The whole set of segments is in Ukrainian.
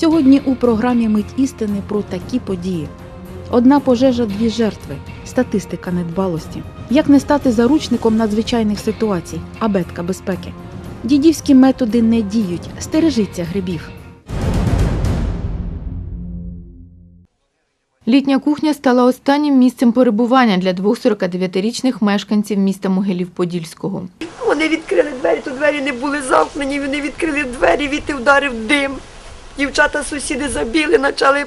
Сьогодні у програмі Мить істини про такі події. Одна пожежа, дві жертви, статистика недбалості. Як не стати заручником надзвичайних ситуацій, абетка безпеки. Дідівські методи не діють, стережіться грибів. Літня кухня стала останнім місцем перебування для двох 49-річних мешканців міста Могилів-Подільського. Вони відкрили двері, то двері не були замкнені, вони відкрили двері, віти вдарив дим. Дівчата сусіди забіли, почали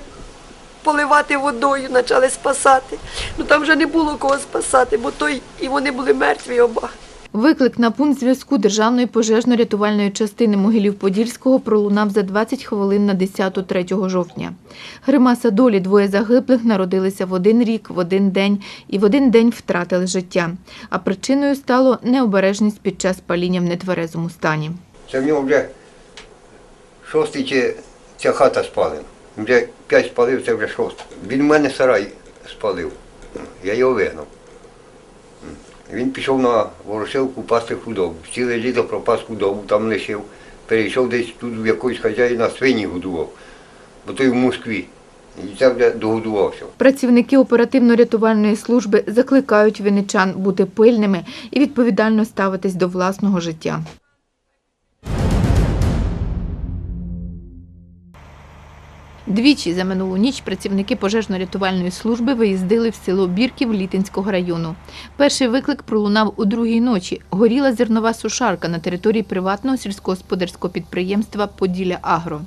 поливати водою, почали спасати. Ну там вже не було кого спасати, бо той і вони були мертві оба. Виклик на пункт зв'язку Державної пожежно-рятувальної частини Могилів-Подільського пролунав за 20 хвилин на 10 3 жовтня. Гримаса долі двоє загиблих народилися в один рік, в один день і в один день втратили життя. А причиною стало необережність під час паління в нетверезому стані. Це в нього вже шостий чи ця хата спалена. Вже п'ять спалив, це вже шостий. Він в мене сарай спалив. Я його вигнав. Він пішов на ворошилку пасти худобу. Ціле літо пропас худобу, там лишив. Перейшов десь тут в якогось хазяїна свині годував, бо той в Москві. І це вже догодувався. Працівники оперативно-рятувальної служби закликають вінничан бути пильними і відповідально ставитись до власного життя. Двічі за минулу ніч працівники пожежно-рятувальної служби виїздили в село Бірків Літинського району. Перший виклик пролунав у другій ночі. Горіла зернова сушарка на території приватного сільськогосподарського підприємства Поділля Агро.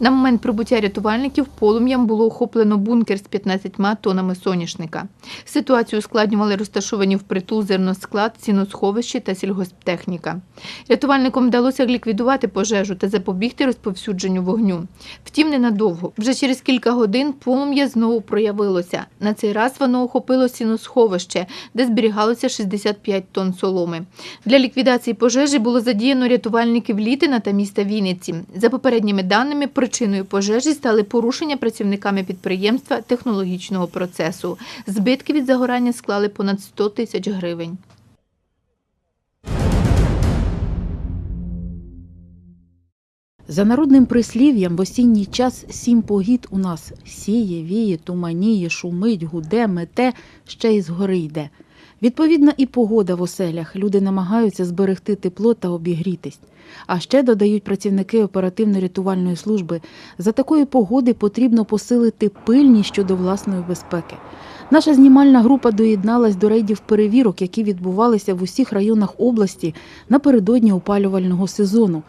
На момент прибуття рятувальників полум'ям було охоплено бункер з 15 тонами соняшника. Ситуацію ускладнювали розташовані впритул зерносклад, сіносховище та сільгосптехніка. Рятувальникам вдалося ліквідувати пожежу та запобігти розповсюдженню вогню. Втім, ненадовго. Вже через кілька годин полум'я знову проявилося. На цей раз воно охопило сіносховище, де зберігалося 65 тонн соломи. Для ліквідації пожежі було задіяно рятувальників Літина та міста Вінниці. За попередніми даними, причиною пожежі стали порушення працівниками підприємства технологічного процесу. Збитки від загорання склали понад 100 тисяч гривень. За народним прислів'ям в осінній час сім погід у нас сіє, віє, туманіє, шумить, гуде, мете, ще й згори йде. Відповідна і погода в оселях. Люди намагаються зберегти тепло та обігрітись. А ще додають працівники оперативно-рятувальної служби. За такої погоди потрібно посилити пильність щодо власної безпеки. Наша знімальна група доєдналась до рейдів перевірок, які відбувалися в усіх районах області напередодні опалювального сезону.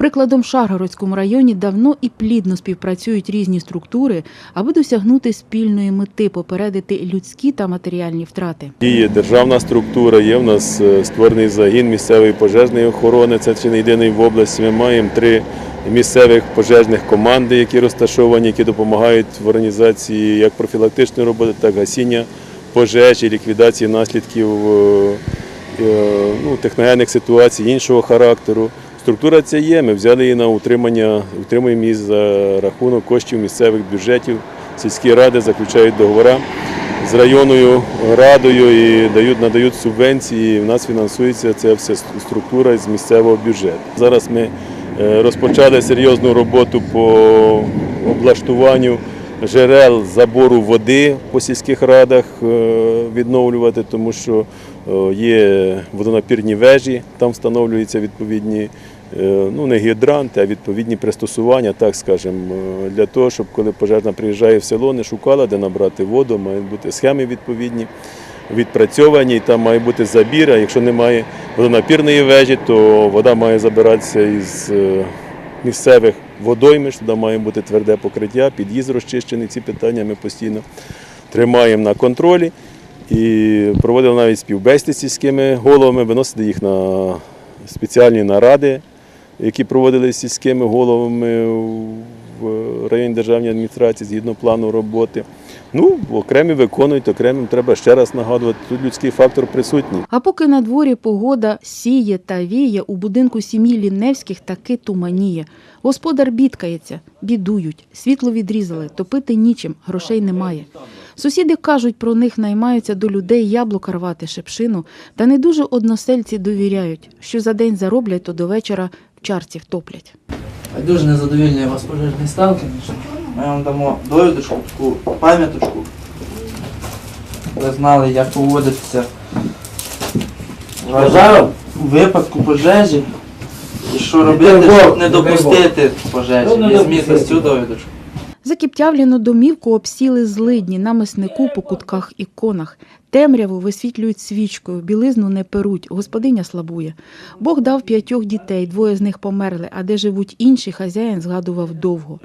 Прикладом в Шаргородському районі давно і плідно співпрацюють різні структури, аби досягнути спільної мети попередити людські та матеріальні втрати. Діє державна структура, є в нас е, створений загін місцевої пожежної охорони, це чи не єдиний в області. Ми маємо три місцевих пожежних команди, які розташовані, які допомагають в організації як профілактичної роботи, так і гасіння пожеж і ліквідації наслідків е, е, ну, техногенних ситуацій іншого характеру. Структура ця є. Ми взяли її на утримання, утримуємо її за рахунок коштів місцевих бюджетів. Сільські ради заключають договори з районною радою і дають, надають субвенції. і В нас фінансується ця вся структура з місцевого бюджету. Зараз ми е, розпочали серйозну роботу по облаштуванню джерел забору води по сільських радах е, відновлювати, тому що е, є водонапірні вежі, там встановлюються відповідні. Е, Ну, не гідранти, а відповідні пристосування, так скажемо, е, для того, щоб коли пожежна приїжджає в село, не шукала, де набрати воду, мають бути схеми відповідні, відпрацьовані, і там має бути забір. А якщо немає водонапірної вежі, то вода має забиратися із е, місцевих водоймиш, туди має бути тверде покриття, під'їзд розчищений. Ці питання ми постійно тримаємо на контролі. І проводили навіть співбесіди з сільськими головами, виносили їх на спеціальні наради, які проводили сільськими головами в районній державній адміністрації згідно плану роботи. Ну, окремі виконують, окремим треба ще раз нагадувати. Тут людський фактор присутній. А поки на дворі погода сіє та віє, у будинку сім'ї Лінневських таки туманіє. Господар бідкається, бідують, світло відрізали, топити нічим, грошей немає. Сусіди кажуть, про них наймаються до людей яблука рвати шепшину, та не дуже односельці довіряють, що за день зароблять, то до вечора в чарці втоплять. Дуже незадовільний вас пожежний стан, звісно. Ми вам дамо довідочку, таку пам'яточку. Ви знали, як поводитися в випадку пожежі. І що робити, щоб не допустити пожежі. Візьміть ось цю довідочку. Закіптявлену домівку обсіли злидні на меснику по кутках і конах. Темряву висвітлюють свічкою, білизну не перуть, господиня слабує. Бог дав п'ятьох дітей, двоє з них померли, а де живуть інші, хазяїн згадував довго.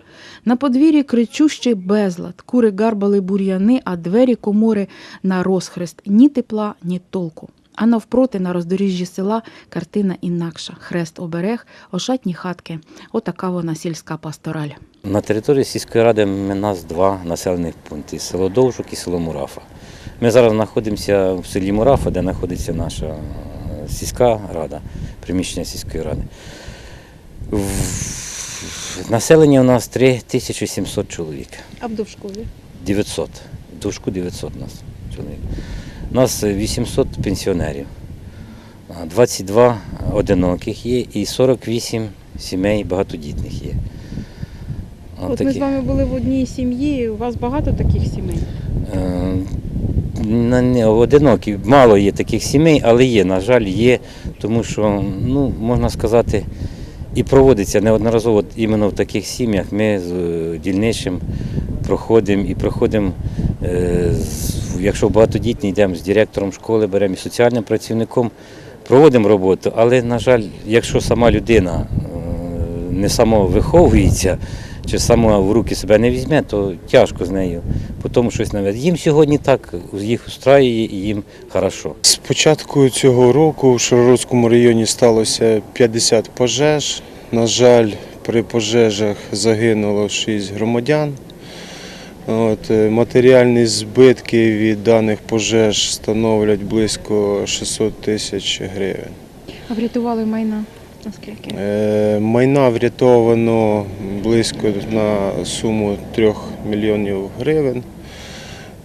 На подвір'ї кричущий безлад, кури гарбали бур'яни, а двері комори на розхрест. Ні тепла, ні толку. А навпроти на роздоріжжі села картина інакша. Хрест оберег, ошатні хатки. Отака вона сільська пастораль. На території сільської ради у нас два населених пункти село Довжук і село Мурафа. Ми зараз знаходимося в селі Мурафа, де знаходиться наша е, сільська рада, приміщення сільської ради. Населення у нас 3700 чоловік. А в довшкові? 900. В Дужку 900 у нас чоловік. У нас 800 пенсіонерів, 22 одиноких є і 48 сімей багатодітних є. От ми з вами були в одній сім'ї, у вас багато таких сімей? Е, на- не, Одинокі, мало є таких сімей, але є, на жаль, є, тому що, ну, можна сказати, і проводиться неодноразово от іменно в таких сім'ях. Ми з е, дільничим проходимо і проходимо, е, з- якщо багатодітні, йдемо з директором школи, беремо і соціальним працівником, проводимо роботу, але, на жаль, якщо сама людина е, не самовиховується, чи сама в руки себе не візьме, то тяжко з нею. По тому щось навіть. Їм сьогодні так, їх устраює і їм хорошо. З початку цього року в Шаргородському районі сталося 50 пожеж. На жаль, при пожежах загинуло 6 громадян. От, е, матеріальні збитки від даних пожеж становлять близько 600 тисяч гривень. А врятували майна? Наскільки? Е, Майна врятовано близько на суму 3 мільйонів гривень.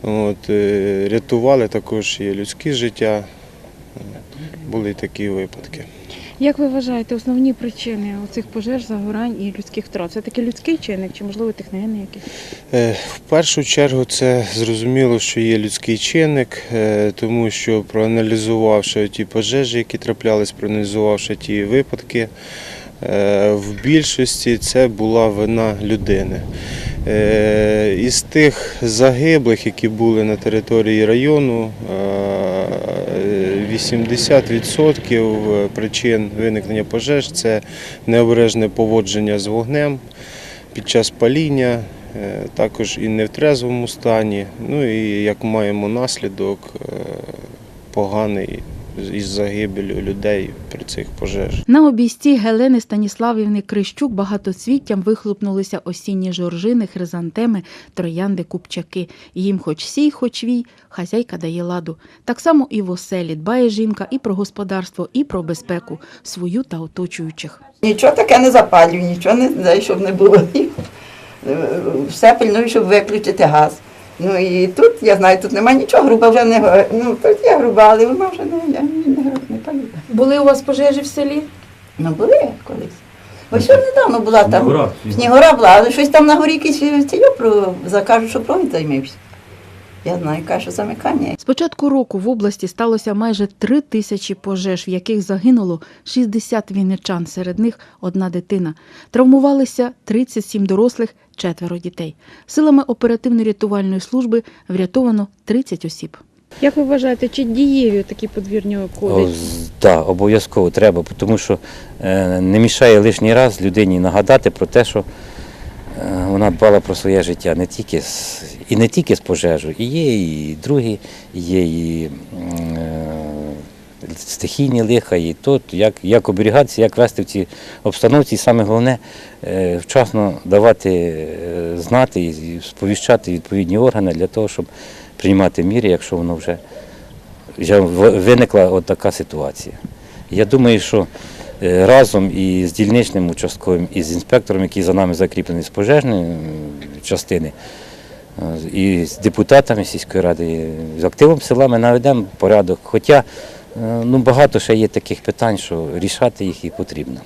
От, е, рятували також і людські життя. Були такі випадки. Як ви вважаєте, основні причини оцих пожеж, загорань і людських втрат? Це таки людський чинник чи можливо техногенний якийсь? Е, В першу чергу це зрозуміло, що є людський чинник, е, тому що проаналізувавши ті пожежі, які траплялись, проаналізувавши ті випадки, е, в більшості це була вина людини. Із тих загиблих, які були на території району, 80% причин виникнення пожеж це необережне поводження з вогнем під час паління, е, також і не в трезвому стані. Ну і як маємо наслідок, е, поганий із загибелю людей при цих пожежах. На обійсті Гелени Станіславівни Крищук багатоцвіттям вихлопнулися осінні жоржини, хризантеми, троянди, купчаки. Їм хоч сій, хоч вій, хазяйка дає ладу. Так само і в оселі дбає жінка і про господарство, і про безпеку свою та оточуючих. Нічого таке не запалюю, нічого не знаю, щоб не було. Все пильную, щоб виключити газ. Ну і тут, я знаю, тут немає нічого, груба вже не ну тут є груба, але вона вже не, я не, не палю. Були у вас пожежі в селі? Ну були колись. Ось що недавно була там. Снігора була, але щось там на горі якийсь цілю про закажуть, що провід займився. Я знаю, каже, замикання. З початку року в області сталося майже три тисячі пожеж, в яких загинуло 60 вінничан, серед них одна дитина. Травмувалися 37 дорослих, четверо дітей. Силами оперативно-рятувальної служби врятовано 30 осіб. Як ви вважаєте, чи дієві такі подвірні коди? Так, обов'язково треба, тому що е, не мішає лишній раз людині нагадати про те, що вона дбала про своє життя не тільки з, і не тільки з пожежу, і є і другі, є і е, стихійні лиха, і то, як, як оберігатися, як вести в цій обстановці. І саме головне е, вчасно давати е, знати і сповіщати відповідні органи для того, щоб приймати міри, якщо воно вже вже виникла от така ситуація. Я думаю, що е, разом і з дільничним участковим, і з інспектором, який за нами закріплений з пожежної частини, е, і з депутатами сільської ради, з активом села ми наведемо порядок. Хоча е, ну, багато ще є таких питань, що рішати їх і потрібно.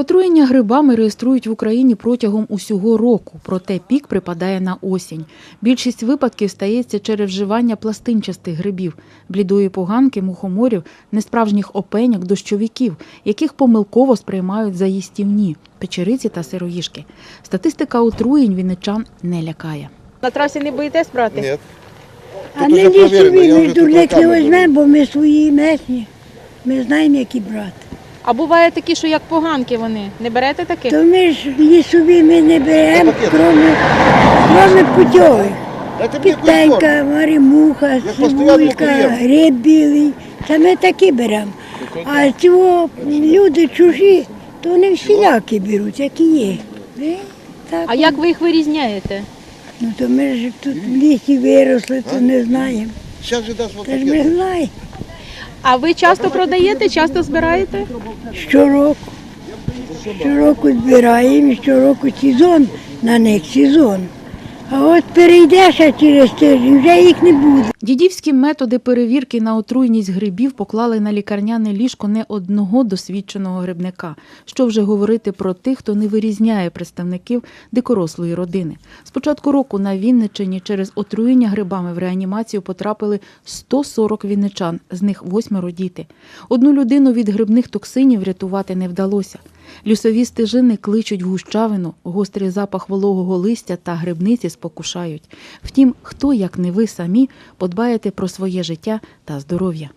Отруєння грибами реєструють в Україні протягом усього року, проте пік припадає на осінь. Більшість випадків стається через вживання пластинчастих грибів, блідої поганки, мухоморів, несправжніх опеньок, дощовиків, яких помилково сприймають за їстівні печериці та сироїшки. Статистика отруєнь вінничан не лякає. На трасі не боїтесь брати? Ні. А ми ми вже не візьмемо, бо ми свої месні. Ми знаємо, які брати. А буває такі, що як поганки вони. Не берете таких? То ми ж лісові ми не беремо, кроме, кроме путьових. Підтенька, маримуха, сивулька, гриб білий. Це ми такі беремо. А цього люди чужі, то вони всілякі беруть, які є. Так, А як ви їх вирізняєте? Ну то ми ж тут в лісі виросли, то не знаємо. Та ж ми знаємо. А ви часто продаєте, часто збираєте? Щороку. Щороку збираємо, щороку сезон на них сезон. От перейдеш через тиждень, вже їх не буде. Дідівські методи перевірки на отруйність грибів поклали на лікарняне ліжко не одного досвідченого грибника. Що вже говорити про тих, хто не вирізняє представників дикорослої родини. З початку року на Вінниччині через отруєння грибами в реанімацію потрапили 140 вінничан, з них восьмеро діти. Одну людину від грибних токсинів врятувати не вдалося. Лісові стежини кличуть в гущавину, гострий запах вологого листя та грибниці спокушають. Втім, хто, як не ви самі, подбаєте про своє життя та здоров'я.